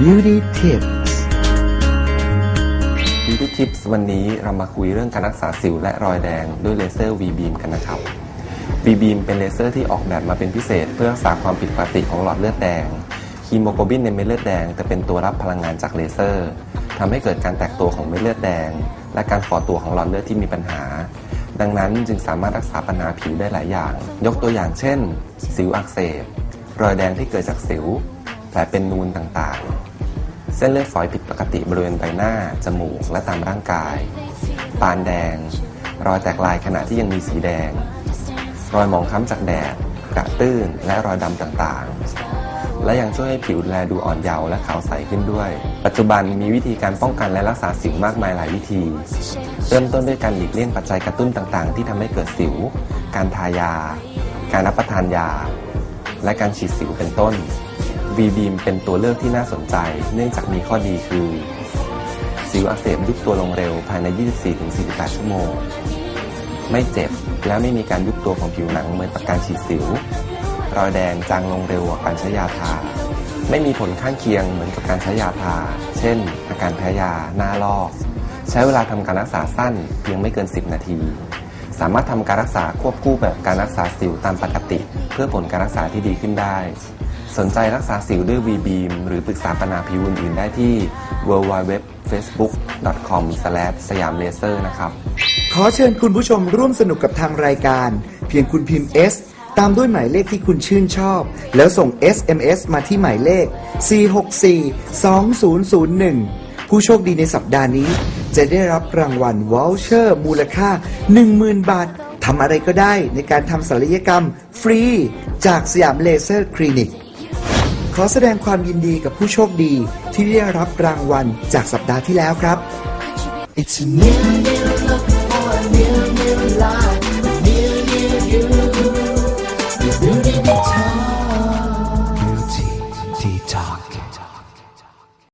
Beauty Tips Beauty Tips วันนี้เรามาคุยเรื่องการรักษาสิวและรอยแดงด้วยเลเซอร์ V-beam กันนะครับ V-beam เป็นเลเซอร์ที่ออกแบบมาเป็นพิเศษ เพื่อรักษาความผิดปกติของหลอดเลือดแดงฮีโมโกลบินในเม็ดเลือดแดงจะเป็นตัวรับพลังงานจากเลเซอร์ทำให้เกิดการแตกตัวของเม็ดเลือดแดง และการฝ่อตัวของหลอดเลือดที่มีปัญหา ดังนั้นจึงสามารถรักษาปัญหาผิวได้หลายอย่าง ยกตัวอย่างเช่น สิวอักเสบ รอยแดงที่เกิดจากสิวแผลเป็นนูนต่างๆ เส้นเลือดฝอยผิดปกติบริเวณใบหน้า จมูก และตามร่างกาย ปานแดง รอยแตกลายขณะที่ยังมีสีแดง รอยหมองคล้ำจากแดด กระตื้น และรอยดำต่างๆ และยังช่วยให้ผิวแลดูอ่อนเยาว์และขาวใสขึ้นด้วย ปัจจุบันมีวิธีการป้องกันและรักษาสิวมากมายหลายวิธี เริ่มต้นด้วยการหลีกเลี่ยงปัจจัยกระตุ้นต่างๆ ที่ทำให้เกิดสิว การทายา การรับประทานยา และการฉีดสิวเป็นต้น V-beam เป็นตัวเลือกที่น่าสนใจ เนื่องจากมีข้อดีคือ สิวอักเสบยุบตัวลงเร็วภายใน 24-48 ชั่วโมง ไม่เจ็บและไม่มีการยุบตัวของผิวหนังเหมือนกับการฉีดสิว รอยแดงจางลงเร็วกว่าการใช้ยาทา ไม่มีผลข้างเคียงเหมือนกับการใช้ยาทา เช่น อาการแพ้ยาหน้าลอก ใช้เวลาทำการรักษาสั้นเพียงไม่เกิน 10 นาทีสามารถทำการรักษาควบคู่แบบการรักษาสิวตามปกติ เพื่อผลการรักษาที่ดีขึ้นได้ สนใจรักษาสิวด้วย V-beam หรือปรึกษาปัญหาผิวอื่นๆ ได้ที่ www.facebook.com สยามเลเซอร์นะครับ ขอเชิญคุณผู้ชมร่วมสนุกกับทางรายการ เพียงคุณพิมพ์ S ตามด้วยหมายเลขที่คุณชื่นชอบ แล้วส่ง SMS มาที่หมายเลข 464-2001 ผู้โชคดีในสัปดาห์นี้ จะได้รับรางวัลวอลเชอร์ มูลค่า 10,000 บาททำอะไรก็ได้ในการทำศัลยกรรมฟรี จากสยามเลเซอร์คลินิก ขอแสดงความยินดีกับผู้โชคดีที่ได้รับรางวัลจากสัปดาห์ที่แล้วครับ It's a new, new look for a new, new life.